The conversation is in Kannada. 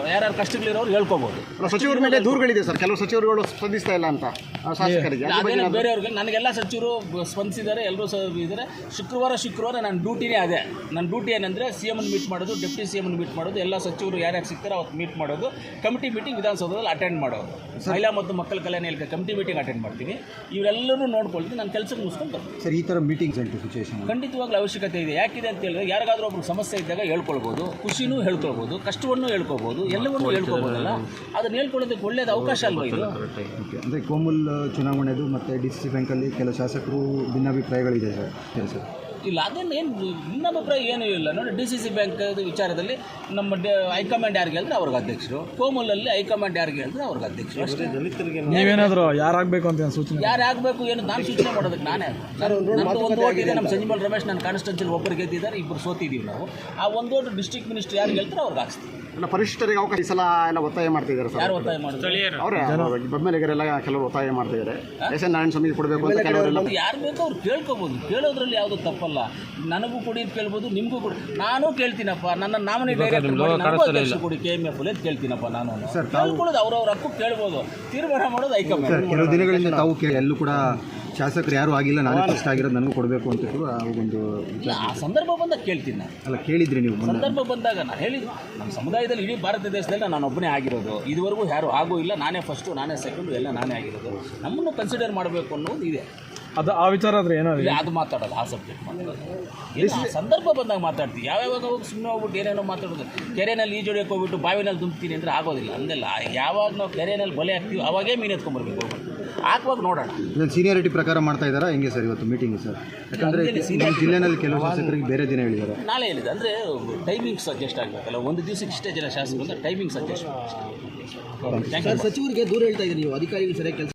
ಯಾರ್ಯಾರು ಕಷ್ಟಗಳಿರೋರು ಹೇಳ್ಕೋಬಹುದು ಸಚಿವರ ಮೇಲೆ ದೂರುಗಳಿದೆ ಸರ್. ಕೆಲವು ಸಚಿವರುಗಳು ಸ್ಪಂದಿಸ್ತಾ ಇಲ್ಲ ಅಂತ ಶಾಸಕರಿಗೆ. ಅದೇನು ಬೇರೆಯವ್ರಿಗೆ ನನಗೆಲ್ಲ ಸಚಿವರು ಸ್ಪಂದಿಸಿದ್ದಾರೆ ಎಲ್ಲರೂ ಸಹ ಇದ್ದಾರೆ. ಶುಕ್ರವಾರ ಶುಕ್ರವಾರ ನನ್ನ ಡ್ಯೂಟಿನೇ ಅದೇ. ನನ್ನ ಡ್ಯೂಟಿ ಏನಂದರೆ ಸಿ ಎಂ ಮೀಟ್ ಮಾಡೋದು ಡೆಪ್ಟಿ ಸಿ ಎಂ ಮೀಟ್ ಮಾಡೋದು ಎಲ್ಲ ಸಚಿವರು ಯಾರ್ಯಾರು ಸಿಗ್ತಾರೆ ಅವತ್ತು ಮೀಟ್ ಮಾಡೋದು. ಕಮಿಟಿ ಮೀಟಿಂಗ್ ವಿಧಾನಸೌಧದಲ್ಲಿ ಅಟೆಂಡ್ ಮಾಡೋದು. ಮಹಿಳಾ ಮತ್ತು ಮಕ್ಕಳ ಕಲ್ಯಾಣ ಇಲಾಖೆ ಕಮಿಟಿ ಮೀಟಿಂಗ್ ಅಟೆಂಡ್ ಮಾಡ್ತೀನಿ ಇವರೆಲ್ಲರೂ ನೋಡ್ಕೊಳ್ತೀನಿ ನಾನು ಕೆಲಸಕ್ಕೆ ಮುಗಿಸ್ಕೊಂಡು ಬರ್ತೀನಿ. ಸರ್ ಈ ಥರ ಮೀಟಿಂಗ್ಸ್ ಉಂಟು ಸಿಚುವೇಶನ್ ಖಂಡಿತವಾಗ್ಲೂ ಅವಶ್ಯಕತೆ ಇದೆ. ಯಾಕಿದೆ ಅಂತ ಹೇಳಿದ್ರೆ ಯಾರಿಗಾದ್ರೂ ಒಬ್ರು ಸಮಸ್ಯೆ ಇದ್ದಾಗ ಹೇಳ್ಕೊಳ್ಬೋದು. ಖುಷಿನೂ ಹೇಳ್ಕೊಳ್ಬೋದು ಕಷ್ಟವನ್ನು ಹೇಳ್ಕೊಬೋದು ಎಲ್ಲವನ್ನೂ ಹೇಳ್ಕೊಬೋದಲ್ಲ? ಅದನ್ನ ಹೇಳ್ಕೊಳ್ಳೋದಕ್ಕೆ ಒಳ್ಳೇದು ಅವಕಾಶ ಅಲ್ವಾ ಇದು? ಅಂದರೆ ಕೋಮಲ್ ಚುನಾವಣೆದು ಮತ್ತು ಡಿ ಸಿ ಸಿ ಬ್ಯಾಂಕಲ್ಲಿ ಕೆಲವು ಶಾಸಕರು ಭಿನ್ನಾಭಿಪ್ರಾಯಗಳಿದೆ ಸರ್. ಕೆಲಸ ಇಲ್ಲ ಅದನ್ನು ಏನು ಇನ್ನಭಿಪ್ರಾಯ ಏನೂ ಇಲ್ಲ. ನೋಡಿ ಡಿ ಸಿ ಸಿ ಬ್ಯಾಂಕ್ ವಿಚಾರದಲ್ಲಿ ನಮ್ಮ ಡ- ಹೈಕಮಾಂಡ್ ಯಾರಿಗೆ ಹೇಳಿದ್ರೆ ಅವ್ರಿಗೆ ಅಧ್ಯಕ್ಷರು. ಕೋಮಲಲ್ಲಿ ಹೈಕಮಾಂಡ್ ಯಾರಿಗೆ ಹೇಳಿದ್ರೆ ಅವ್ರಿಗೆ ಅಧ್ಯಕ್ಷರು ಅಷ್ಟೇ. ನೀವೇನಾದರೂ ಯಾರಾಗಬೇಕು ಅಂತ ಸೂಚನೆ? ಯಾರು ಆಗಬೇಕು ಏನು ನಾನು ಸೂಚನೆ ಮಾಡೋದಕ್ಕೆ ನಾನೇ ನಮ್ಮದು ಒಂದು ಓಟ್ ಇದೆ ನಮ್ಮ ಸಂಜೀವಲ್ ರಮೇಶ್ ನನ್ನ ಕಾನ್ಸ್ಟೆನ್ಸಿಲ್ ಒಬ್ಬರು ಗೆದ್ದಿದ್ದಾರೆ ಇಬ್ಬರು ಸೋತಿದ್ದೀವಿ ನಾವು. ಆ ಒಂದು ಓಟ್ ಡಿಸ್ಟ್ರಿಕ್ಟ್ ಮಿನಿಸ್ಟರ್ ಯಾರಿಗೆ ಹೇಳ್ತಾರೆ ಅವ್ರಿಗೆ ಹಾಕ್ಸ್ತೀವಿ. ಅಲ್ಲ, ಪರಿಶಿಷ್ಟರಿಗೆ ಅವಕಾಶ ಈ ಸಲ ಎಲ್ಲ ಒತ್ತಾಯ ಮಾಡ್ತಿದ್ದಾರೆ ಸರ್. ಯಾರು ಒತ್ತಾಯ ಮಾಡ್ತಾರೆ ಅವರೇ ಬೆಮ್ಮೆಲೆಗರೆಲ್ಲ ಕೆಲವರು ಒತ್ತಾಯ ಮಾಡ್ತಿದ್ದಾರೆ. ಎಸ್ ಎನ್ ನಾರಾಯಣ ಸ್ವಾಮಿ ಕೊಡಬೇಕು ಅಂತ ಕೆಲವರೆಲ್ಲ ಯಾರು ಬೇಕೋ ಅವ್ರು ಕೇಳ್ಕೊಬೋದು. ಕೇಳೋದ್ರಲ್ಲಿ ಯಾವುದು ತಪ್ಪಲ್ಲ. ನನಗೂ ಕೊಡಿ ಅಂತ ಕೇಳ್ಬೋದು ನಿಮಗೂ ಕೊಡಿ. ನಾನು ಕೇಳ್ತೀನಪ್ಪ. ನನ್ನ ನಾಮಿನಿ ಡೈರೆಕ್ಟರ್ ಮಾಡಿ ನನಗೂ ಅಧ್ಯಕ್ಷ ಕೊಡಿ. ಕೆ ಎಂ ಎಫ್ ಅಂತ ಕೇಳ್ತೀನಪ್ಪ ನಾನು. ಕೇಳ್ಕೊಳ್ಳೋದು ಅವ್ರವ್ರ ಹಕ್ಕು ಕೇಳ್ಬೋದು. ತೀರ್ಮಾನ ಮಾಡೋದು ಹೈಕಮಾಂಡ್. ಕೆಲವು ದಿನಗಳಿಂದ ತಾವು ಕೇಳಿ ಎಲ್ಲೂ ಕೂಡ ಶಾಸಕರು ಯಾರು ಆಗಿಲ್ಲ ನಾನು ಫಸ್ಟ್ ಆಗಿರೋದು ನನಗೂ ಕೊಡಬೇಕು ಅಂತ ಕೂಡ ಆ ಒಂದು ಆ ಸಂದರ್ಭ ಬಂದಾಗ ಕೇಳ್ತೀನಿ ನಾನು. ಅಲ್ಲ ಕೇಳಿದ್ರಿ ನೀವು ಸಂದರ್ಭ ಬಂದಾಗ ನಾನು ಹೇಳಿದ್ದು ನಮ್ಮ ಸಮುದಾಯದಲ್ಲಿ ಇಡೀ ಭಾರತ ದೇಶದಲ್ಲಿ ನಾನು ಒಬ್ಬನೇ ಆಗಿರೋದು. ಇದುವರೆಗೂ ಯಾರು ಆಗೋ ಇಲ್ಲ ನಾನೇ ಫಸ್ಟು ನಾನೇ ಸೆಕೆಂಡು ಎಲ್ಲ ನಾನೇ ಆಗಿರೋದು. ನಮ್ಮನ್ನು ಕನ್ಸಿಡರ್ ಮಾಡಬೇಕು ಅನ್ನೋದು ಇದೆ. ಅದು ಆ ವಿಚಾರ ಆದರೆ ಏನಾದ್ರು ಇಲ್ಲ ಅದು ಮಾತಾಡೋದು ಆ ಸಬ್ಜೆಕ್ಟ್ ಮಾತಾಡೋದು. ಏನು ಸಂದರ್ಭ ಬಂದಾಗ ಮಾತಾಡ್ತೀವಿ. ಯಾವ್ಯಾವಾಗ ಹೋಗಿ ಸುಮ್ಮನೆ ಹೋಗ್ಬಿಟ್ಟು ಏನೇನೋ ಮಾತಾಡೋದು. ಕೆರೆಯಲ್ಲಿ ಈಜೊಡೆಯಕ್ಕೆ ಹೋಗ್ಬಿಟ್ಟು ಬಾವಿನಲ್ಲಿ ತುಂಬ್ತೀನಿ ಅಂದರೆ ಆಗೋದಿಲ್ಲ ಅಂದಲ್ಲ ಯಾವಾಗ ನಾವು ಕೆರೆಯಲ್ಲಿ ಬಲೆ ಹಾಕ್ತೀವಿ ಅವಾಗೇ ಮೀನು ಎತ್ಕೊಂಡ್ಬರ್ಬೇಕು ಹೋಗ್ಬಿಟ್ಟು ಹಾಕುವಾಗ ನೋಡೋಣ. ಇದನ್ನು ಸೀನಿಯಾರಿಟಿ ಪ್ರಕಾರ ಮಾಡ್ತಾ ಇದ್ದಾರಾ? ಹೆಂಗೆ ಸರ್ ಇವತ್ತು ಮೀಟಿಂಗ್ ಸರ್? ಯಾಕಂದರೆ ಜಿಲ್ಲೆನಲ್ಲಿ ಕೆಲವು ಶಾಸಕರಿಗೆ ಬೇರೆ ದಿನ ಹೇಳಿದ್ದಾರೆ. ನಾಳೆ ಹೇಳಿದೆ ಅಂದರೆ ಟೈಮಿಂಗ್ ಸಜೆಸ್ಟ್ ಆಗಬೇಕಲ್ಲ. ಒಂದು ದಿವಸಕ್ಕೆ ಇಷ್ಟೇ ಜನ ಶಾಸಕರು ಅಂದರೆ ಟೈಮಿಂಗ್ಸ್ ಸಜೆಸ್ಟ್ ಥ್ಯಾಂಕ್ ಯು ಸಚಿವರಿಗೆ ದೂರ ಹೇಳ್ತಾ ಇದ್ದೀರಿ ನೀವು ಅಧಿಕಾರಿಗಳು ಸರಿಯಾಗಿ ಕೆಲಸ